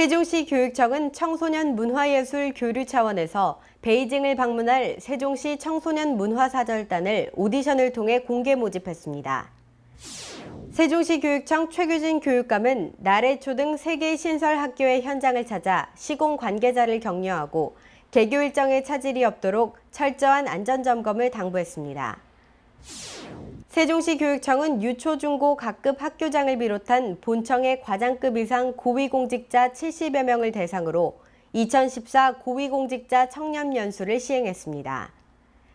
세종시 교육청은 청소년 문화예술 교류 차원에서 베이징을 방문할 세종시 청소년 문화사절단을 오디션을 통해 공개 모집했습니다. 세종시 교육청 최규진 교육감은 나래초 등 3개 신설 학교의 현장을 찾아 시공 관계자를 격려하고 개교 일정에 차질이 없도록 철저한 안전점검을 당부했습니다. 세종시 교육청은 유초, 중고 각급 학교장을 비롯한 본청의 과장급 이상 고위공직자 70여 명을 대상으로 2014 고위공직자 청렴연수를 시행했습니다.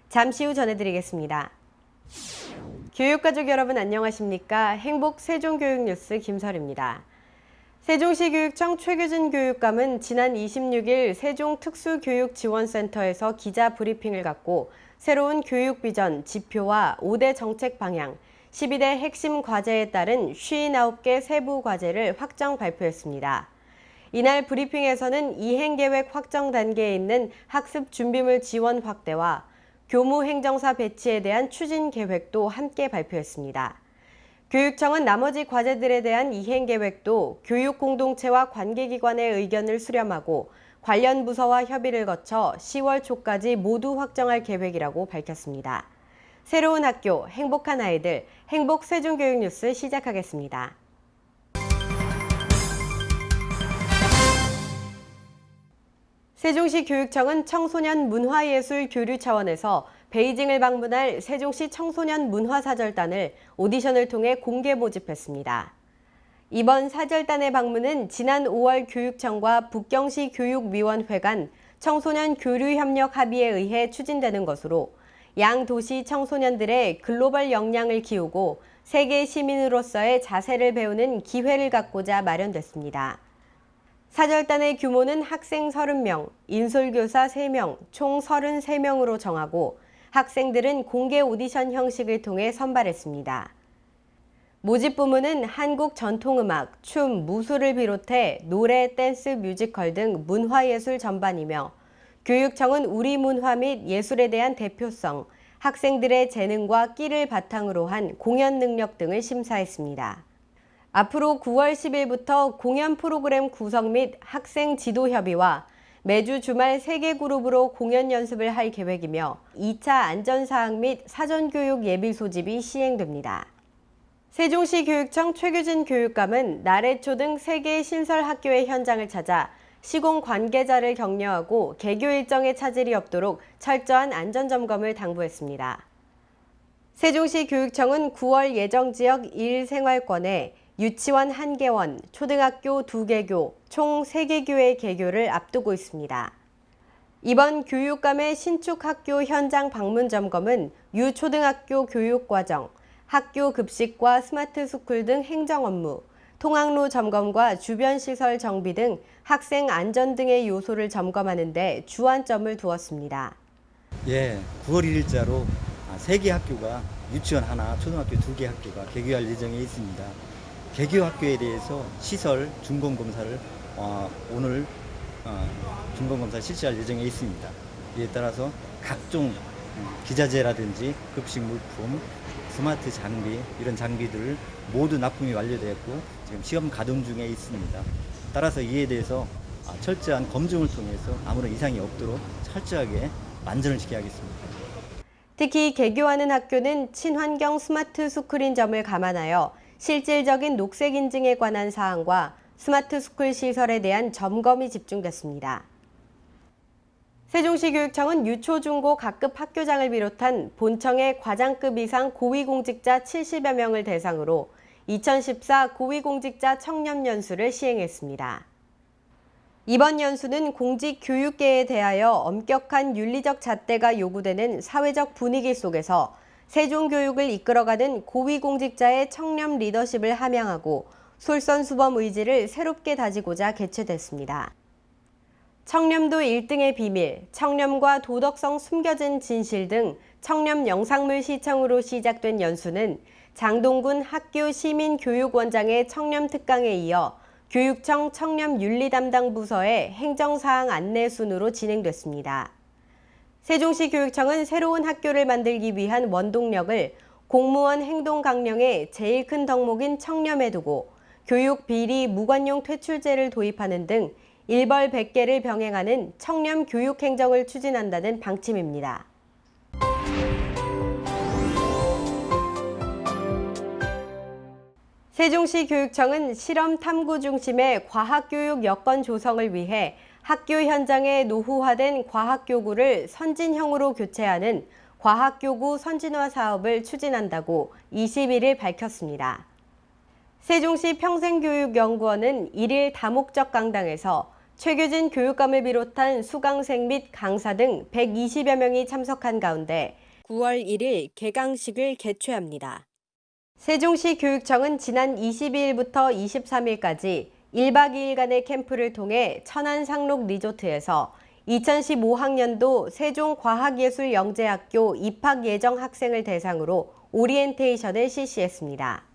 잠시 후 전해드리겠습니다. 교육가족 여러분 안녕하십니까? 행복 세종교육뉴스 김설입니다. 세종시 교육청 최규진 교육감은 지난 26일 세종특수교육지원센터에서 기자 브리핑을 갖고 새로운 교육 비전, 지표와 5대 정책 방향, 12대 핵심 과제에 따른 59개 세부 과제를 확정 발표했습니다. 이날 브리핑에서는 이행 계획 확정 단계에 있는 학습 준비물 지원 확대와 교무 행정사 배치에 대한 추진 계획도 함께 발표했습니다. 교육청은 나머지 과제들에 대한 이행 계획도 교육 공동체와 관계기관의 의견을 수렴하고 관련 부서와 협의를 거쳐 10월 초까지 모두 확정할 계획이라고 밝혔습니다. 새로운 학교, 행복한 아이들, 행복 세종교육 뉴스 시작하겠습니다. 세종시 교육청은 청소년 문화예술 교류 차원에서 베이징을 방문할 세종시 청소년 문화사절단을 오디션을 통해 공개 모집했습니다. 이번 사절단의 방문은 지난 5월 교육청과 북경시 교육위원회 간 청소년 교류협력 합의에 의해 추진되는 것으로 양 도시 청소년들의 글로벌 역량을 키우고 세계 시민으로서의 자세를 배우는 기회를 갖고자 마련됐습니다. 사절단의 규모는 학생 30명, 인솔교사 3명, 총 33명으로 정하고 학생들은 공개 오디션 형식을 통해 선발했습니다. 모집 부문은 한국 전통음악, 춤, 무술을 비롯해 노래, 댄스, 뮤지컬 등 문화예술 전반이며 교육청은 우리 문화 및 예술에 대한 대표성, 학생들의 재능과 끼를 바탕으로 한 공연 능력 등을 심사했습니다. 앞으로 9월 10일부터 공연 프로그램 구성 및 학생 지도 협의와 매주 주말 3개 그룹으로 공연 연습을 할 계획이며 2차 안전사항 및 사전교육 예비 소집이 시행됩니다. 세종시 교육청 최규진 교육감은 나래초 등 3개 신설 학교의 현장을 찾아 시공 관계자를 격려하고 개교 일정에 차질이 없도록 철저한 안전점검을 당부했습니다. 세종시 교육청은 9월 예정 지역 1생활권에 유치원 1개원, 초등학교 2개교, 총 3개교의 개교를 앞두고 있습니다. 이번 교육감의 신축 학교 현장 방문 점검은 유초등학교 교육과정, 학교 급식과 스마트 스쿨 등 행정 업무, 통학로 점검과 주변 시설 정비 등 학생 안전 등의 요소를 점검하는 데 주안점을 두었습니다. 예, 9월 1일자로 세개 학교가 유치원 하나, 초등학교 두 개 학교가 개교할 예정에 있습니다. 개교 학교에 대해서 시설 준공 검사를 어, 오늘 어, 준공 검사 실시할 예정에 있습니다. 이에 따라서 각종 음, 기자재라든지 급식 물품, 스마트 장비 이런 장비들을 모두 납품이 완료되었고 지금 시험 가동 중에 있습니다. 따라서 이에 대해서 아, 철저한 검증을 통해서 아무런 이상이 없도록 철저하게 만전을 지켜야겠습니다. 특히 개교하는 학교는 친환경 스마트 스쿨인 점을 감안하여 실질적인 녹색 인증에 관한 사항과 스마트 스쿨 시설에 대한 점검이 집중됐습니다. 세종시 교육청은 유초, 중고 각급 학교장을 비롯한 본청의 과장급 이상 고위공직자 70여 명을 대상으로 2014 고위공직자 청렴 연수를 시행했습니다. 이번 연수는 공직 교육계에 대하여 엄격한 윤리적 잣대가 요구되는 사회적 분위기 속에서 세종교육을 이끌어가는 고위공직자의 청렴 리더십을 함양하고 솔선수범 의지를 새롭게 다지고자 개최됐습니다. 청렴도 1등의 비밀, 청렴과 도덕성 숨겨진 진실 등 청렴 영상물 시청으로 시작된 연수는 장동군 학교 시민교육원장의 청렴 특강에 이어 교육청 청렴 윤리 담당 부서의 행정사항 안내 순으로 진행됐습니다. 세종시 교육청은 새로운 학교를 만들기 위한 원동력을 공무원 행동 강령의 제일 큰 덕목인 청렴에 두고 교육 비리 무관용 퇴출제를 도입하는 등 일벌 100개를 병행하는 청렴 교육 행정을 추진한다는 방침입니다. 세종시 교육청은 실험 탐구 중심의 과학교육 여건 조성을 위해 학교 현장에 노후화된 과학교구를 선진형으로 교체하는 과학교구 선진화 사업을 추진한다고 21일 밝혔습니다. 세종시 평생교육연구원은 1일 다목적 강당에서 최규진 교육감을 비롯한 수강생 및 강사 등 120여 명이 참석한 가운데 9월 1일 개강식을 개최합니다. 세종시 교육청은 지난 22일부터 23일까지 1박 2일간의 캠프를 통해 천안 상록 리조트에서 2015학년도 세종과학예술영재학교 입학 예정 학생을 대상으로 오리엔테이션을 실시했습니다.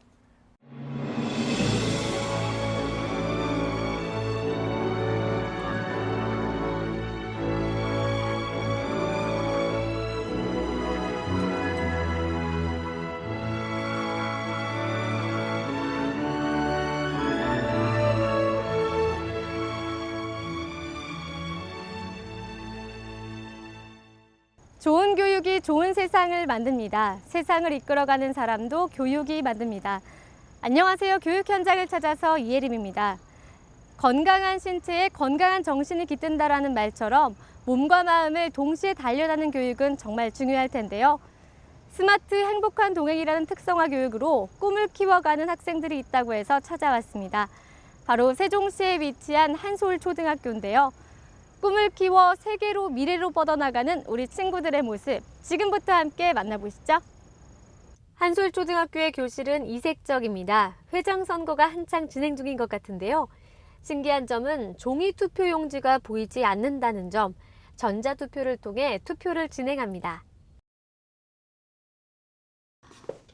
좋은 교육이 좋은 세상을 만듭니다. 세상을 이끌어가는 사람도 교육이 만듭니다. 안녕하세요. 교육 현장을 찾아서 이혜림입니다. 건강한 신체에 건강한 정신이 깃든다라는 말처럼 몸과 마음을 동시에 단련하는 교육은 정말 중요할 텐데요. 스마트 행복한 동행이라는 특성화 교육으로 꿈을 키워가는 학생들이 있다고 해서 찾아왔습니다. 바로 세종시에 위치한 한솔초등학교인데요. 꿈을 키워 세계로 미래로 뻗어나가는 우리 친구들의 모습 지금부터 함께 만나보시죠. 한솔초등학교의 교실은 이색적입니다. 회장 선거가 한창 진행 중인 것 같은데요. 신기한 점은 종이 투표 용지가 보이지 않는다는 점, 전자투표를 통해 투표를 진행합니다.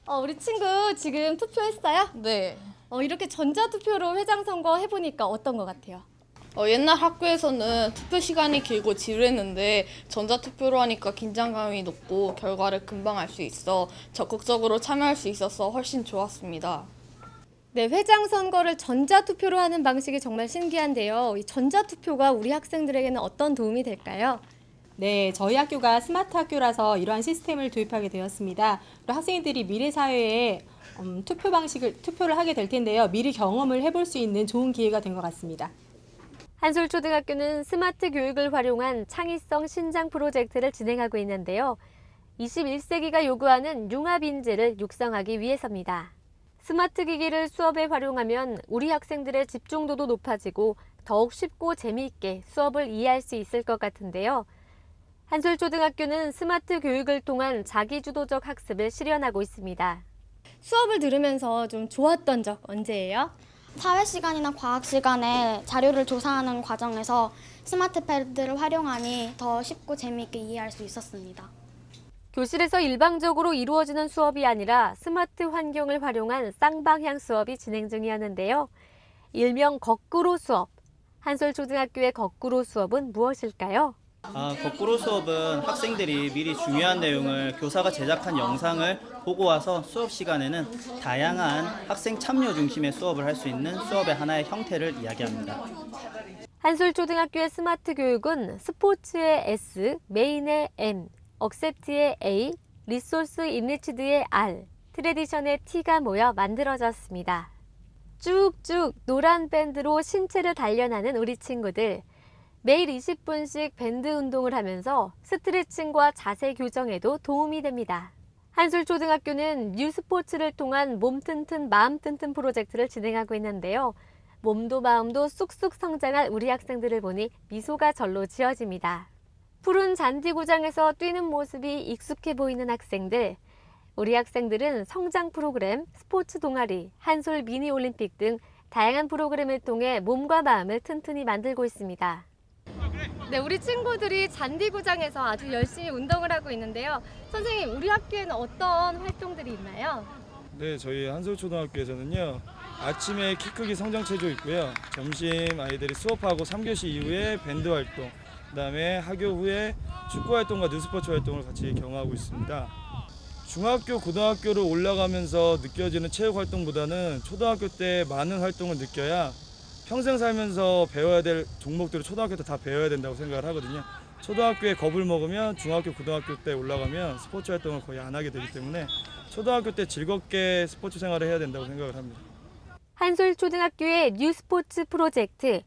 어, 우리 친구 지금 투표했어요? 네. 어, 이렇게 전자투표로 회장 선거 해보니까 어떤 것 같아요? 어, 옛날 학교에서는 투표 시간이 길고 지루했는데 전자투표로 하니까 긴장감이 높고 결과를 금방 알 수 있어 적극적으로 참여할 수 있어서 훨씬 좋았습니다. 네, 회장 선거를 전자투표로 하는 방식이 정말 신기한데요. 이 전자투표가 우리 학생들에게는 어떤 도움이 될까요? 네, 저희 학교가 스마트 학교라서 이러한 시스템을 도입하게 되었습니다. 학생들이 미래 사회에 음, 투표 방식을 투표를 하게 될 텐데요. 미리 경험을 해볼 수 있는 좋은 기회가 된 것 같습니다. 한솔초등학교는 스마트 교육을 활용한 창의성 신장 프로젝트를 진행하고 있는데요. 21세기가 요구하는 융합 인재를 육성하기 위해서입니다. 스마트 기기를 수업에 활용하면 우리 학생들의 집중도도 높아지고 더욱 쉽고 재미있게 수업을 이해할 수 있을 것 같은데요. 한솔초등학교는 스마트 교육을 통한 자기주도적 학습을 실현하고 있습니다. 수업을 들으면서 좀 좋았던 적 언제예요? 사회 시간이나 과학 시간에 자료를 조사하는 과정에서 스마트 패드를 활용하니 더 쉽고 재미있게 이해할 수 있었습니다. 교실에서 일방적으로 이루어지는 수업이 아니라 스마트 환경을 활용한 쌍방향 수업이 진행 중이었는데요. 일명 거꾸로 수업. 한솔초등학교의 거꾸로 수업은 무엇일까요? 아, 거꾸로 수업은 학생들이 미리 중요한 내용을 교사가 제작한 영상을 보고 와서 수업 시간에는 다양한 학생 참여 중심의 수업을 할 수 있는 수업의 하나의 형태를 이야기합니다. 한솔초등학교의 스마트 교육은 스포츠의 S, 메인의 M, 억셉트의 A, 리소스 인리치드의 R, 트레디션의 T가 모여 만들어졌습니다. 쭉쭉 노란 밴드로 신체를 단련하는 우리 친구들. 매일 20분씩 밴드 운동을 하면서 스트레칭과 자세 교정에도 도움이 됩니다. 한솔초등학교는 뉴스포츠를 통한 몸 튼튼 마음 튼튼 프로젝트를 진행하고 있는데요. 몸도 마음도 쑥쑥 성장할 우리 학생들을 보니 미소가 절로 지어집니다. 푸른 잔디구장에서 뛰는 모습이 익숙해 보이는 학생들. 우리 학생들은 성장 프로그램, 스포츠 동아리, 한솔 미니 올림픽 등 다양한 프로그램을 통해 몸과 마음을 튼튼히 만들고 있습니다. 네, 우리 친구들이 잔디구장에서 아주 열심히 운동을 하고 있는데요. 선생님, 우리 학교에는 어떤 활동들이 있나요? 네, 저희 한솔초등학교에서는요. 아침에 키 크기 성장 체조 있고요. 점심 아이들이 수업하고 3교시 이후에 밴드 활동, 그다음에 학교 후에 축구 활동과 뉴스포츠 활동을 같이 경험하고 있습니다. 중학교, 고등학교로 올라가면서 느껴지는 체육 활동보다는 초등학교 때 많은 활동을 느껴야 평생 살면서 배워야 될 종목들을 초등학교 때 다 배워야 된다고 생각을 하거든요. 초등학교에 겁을 먹으면 중학교, 고등학교 때 올라가면 스포츠 활동을 거의 안 하게 되기 때문에 초등학교 때 즐겁게 스포츠 생활을 해야 된다고 생각을 합니다. 한솔초등학교의 뉴 스포츠 프로젝트.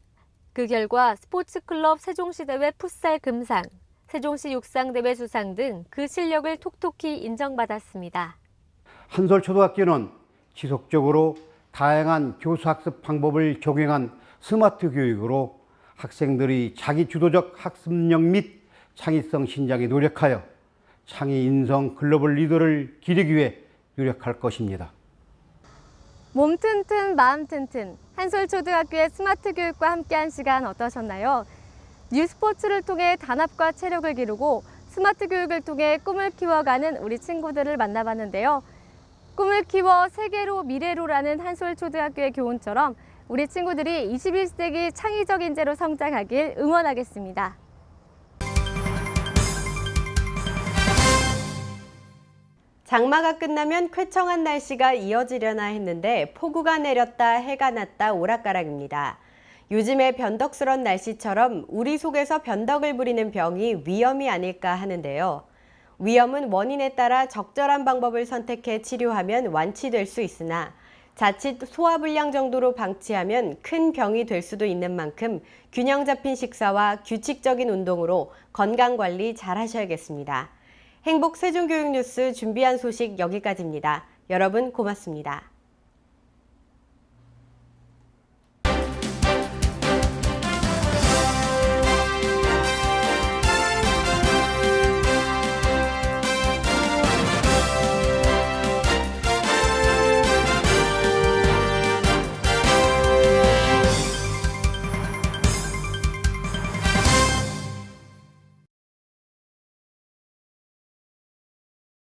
그 결과 스포츠클럽 세종시대회 풋살 금상, 세종시 육상대회 수상 등 그 실력을 톡톡히 인정받았습니다. 한솔초등학교는 지속적으로 다양한 교수학습 방법을 적용한 스마트 교육으로 학생들이 자기 주도적 학습력 및 창의성 신장에 노력하여 창의 인성 글로벌 리더를 기르기 위해 노력할 것입니다. 몸 튼튼 마음 튼튼 한솔초등학교의 스마트 교육과 함께한 시간 어떠셨나요? 뉴 스포츠를 통해 단합과 체력을 기르고 스마트 교육을 통해 꿈을 키워가는 우리 친구들을 만나봤는데요. 꿈을 키워 세계로 미래로라는 한솔초등학교의 교훈처럼 우리 친구들이 21세기 창의적 인재로 성장하길 응원하겠습니다. 장마가 끝나면 쾌청한 날씨가 이어지려나 했는데 폭우가 내렸다 해가 났다 오락가락입니다. 요즘의 변덕스런 날씨처럼 우리 속에서 변덕을 부리는 병이 위염이 아닐까 하는데요. 위염은 원인에 따라 적절한 방법을 선택해 치료하면 완치될 수 있으나 자칫 소화불량 정도로 방치하면 큰 병이 될 수도 있는 만큼 균형 잡힌 식사와 규칙적인 운동으로 건강 관리 잘 하셔야겠습니다. 행복 세종교육 뉴스 준비한 소식 여기까지입니다. 여러분 고맙습니다.